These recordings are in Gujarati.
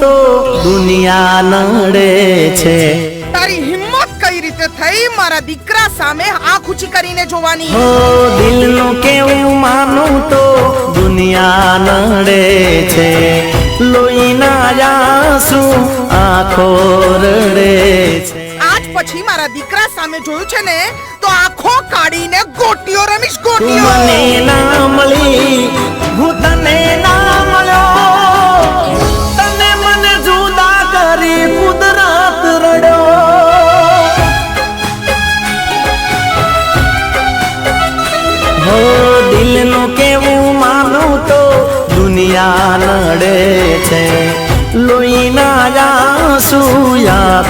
તો દુનિયા નડે છે. તારી હિંમત કઈ રીતે થઈ? મારા દીકરા સામે આંખ ઊંચી કરીને જોવાની. હો દિલનું કેવું માનું તો દુનિયા નડે છે. લોહીના આંસુ આંખો રડે છે. આજ પછી મારા દીકરા સામે જોયું છે ને તો આંખો કાઢીને ગોટીઓ રમીશ ગોટીઓ. મને ના મળી હું તને ના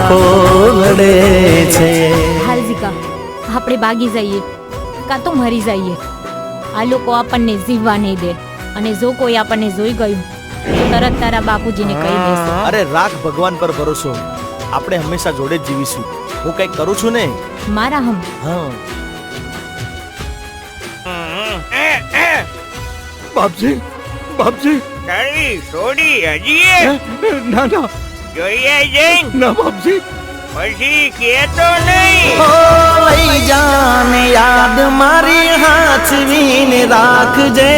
આંખો છે. હાલ આપણે ભાગી જઈએ. કાં તો મરી જઈએ. આ લોકો આપણને જીવવા નહીં દે. અને જો કોઈ આપણને જોઈ ગયું તો તરત તારા બાપુજીને કહી દેશે. અરે રાખ ભગવાન પર ભરોસો. આપણે હંમેશા જોડે જ જીવીશું. હું કંઈક કરું છું ને? મારા હમ. હા. બાપજી બાપજી. કઈ છોડી હજી ના ના. જોઈએ જૈન ના બાપજી. પછી કેતો નહીં. ઓ લઈ જાને યાદ મારી હાચવીને રાખજે.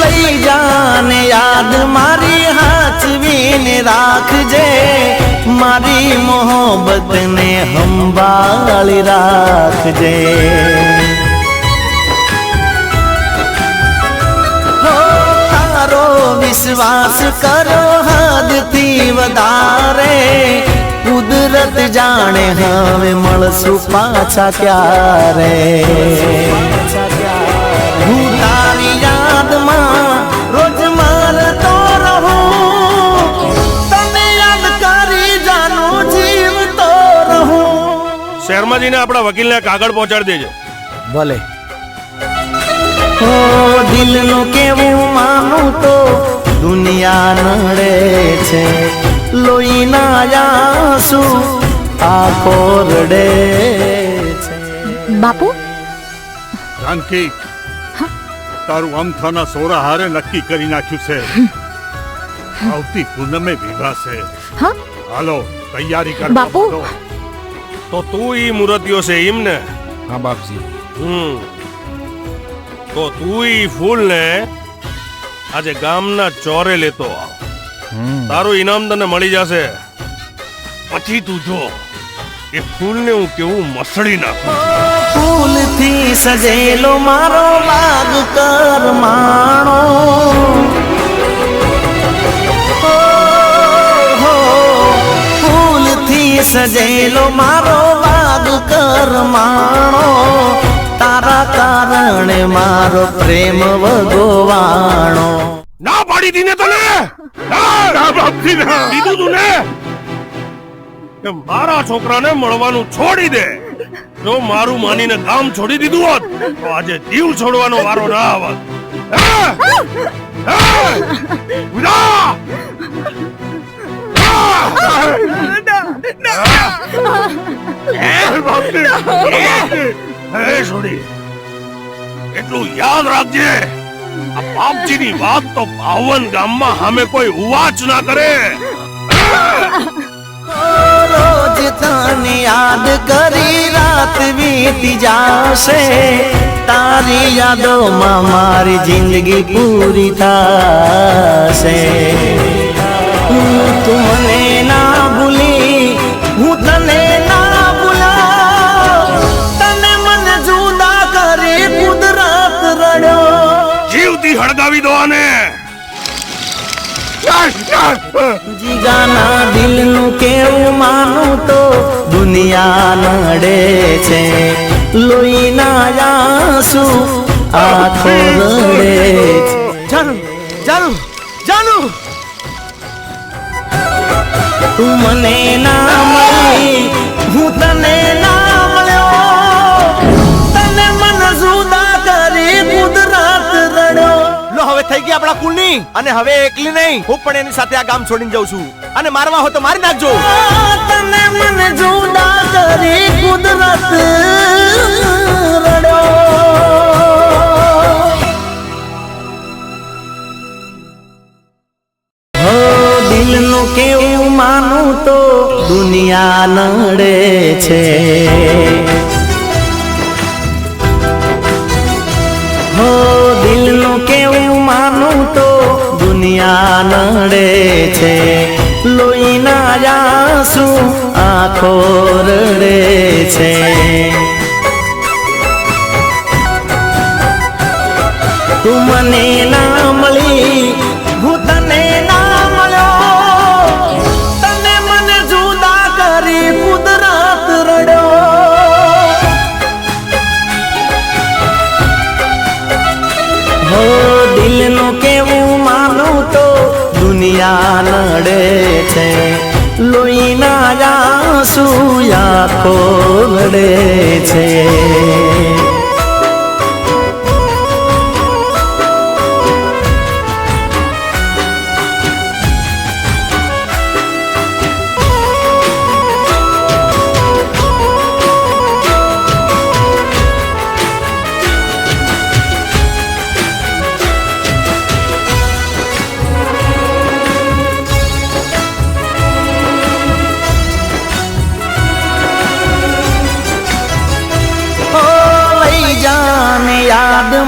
લઈ જાને યાદ મારી હાચવીને રાખજે. મારી મોહબ્બતને સંભાળી રાખજે. વિશ્વાસ કરો હદથી વધારે કુદરત જાણે હવે મળશું પાછા ક્યારે? હું તારી યાદમાં રોજ મારતો રહું તને યાદ કરી જાનું જીવતો રહું. શર્માજીને આપણા વકીલને કાગળ પહોંચાડી દેજો. ભલે. ઓ દિલનું કેવું માનું તો દુનિયા નડે છે. લોહીના આંસુ આંખો રડે છે. બાપુ? જાનકી તારું અમથાના સોરા હારે નક્કી કરી નાખ્યું છે. આવતી પૂનમે વિવાહ છે હાલો તૈયારી કર બાપુ. તો તું ઈ મૂર્તિઓ છે એમ ને હા બાપજી. હમ. તો તું ઈ ફૂલ ને આજે ગામના ચોરે લેતો તારું ઇનામ તને મળી જશે. પછી તું જો. એ ફૂલને હું કેવું મસળી નાખું ફૂલથી સજેલો મારો બાગ કર માણો. હો, ફૂલથી સજેલો મારો બાગ કર માણો. તારા કારણે મારો પ્રેમ વગોવાણો. ના પાડી દીને તને ના દીધું તું ને કે મારા છોકરાને મળવાનું છોડી દે જો મારું માનીને કામ છોડી દીધું હોત તો આજે જીવ છોડવાનો વારો ના આવત હે? હે? ઉડા! હે છોડી એટલું યાદ રાખજે બાપજીની વાત તો ભાવન ગામમાં અમે કોઈ ઉવાચ ના કરે. રોજ તને યાદ કરી રાત વીતી જાશે. તારી યાદોમાં મારી જિંદગી પૂરી થશે. તું આને જીગાના દિલનું કેવું માનું તો દુનિયા નડે છે. લોહીના આંસુ આંખો રડે જાનુ જાનુ જાનુ. તું મને ના મળી નહીં. અને હવે એકલી નહીં. હું પણ એની સાથે આ ગામ છોડીને જઉં છું. અને મારવા હો તો મારી નાખજો તને મને જુદા કરી કુદરત દિલનું કેવું માનું તો દુનિયા નડે છે. દુનિયા નડે છે. લોહીના જાસુ આંખો રડે છે. તું મને ના મળી નડે છે. લોહીના આંસુ આંખો છે.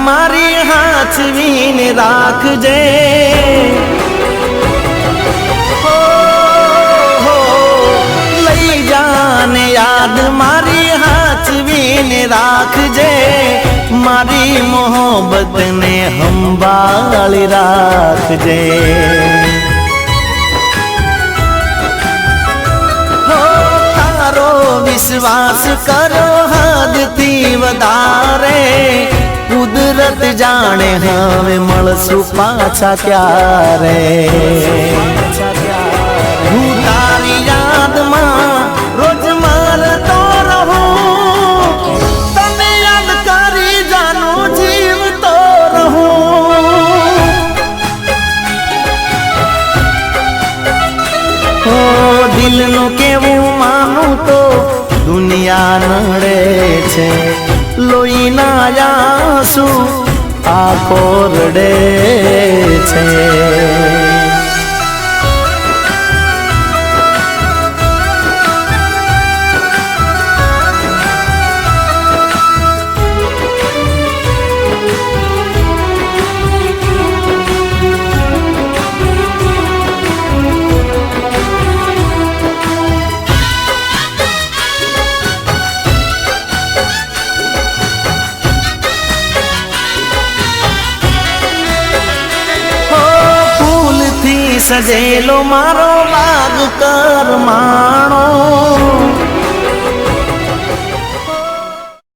મારી હાચવીને રાખજે. લઈ જાને યાદ, મારી હાચવીને રાખજે. મારી મોહબ્બતને સંભાળી રાખજે. તારો વિશ્વાસ કરો હદથી વધારે. કુદરત જાણે હવે મળશું પાછા ક્યારે? હું તારી યાદમાં રોજ મારતો રહું. તને યાદ કરી જાનું જીવતો દિલનું કેવું માનું તો દુનિયા નડે છે. લોહીના આંસુ આ કોરડે છે. સજેલો મારો બાગ કર માણો.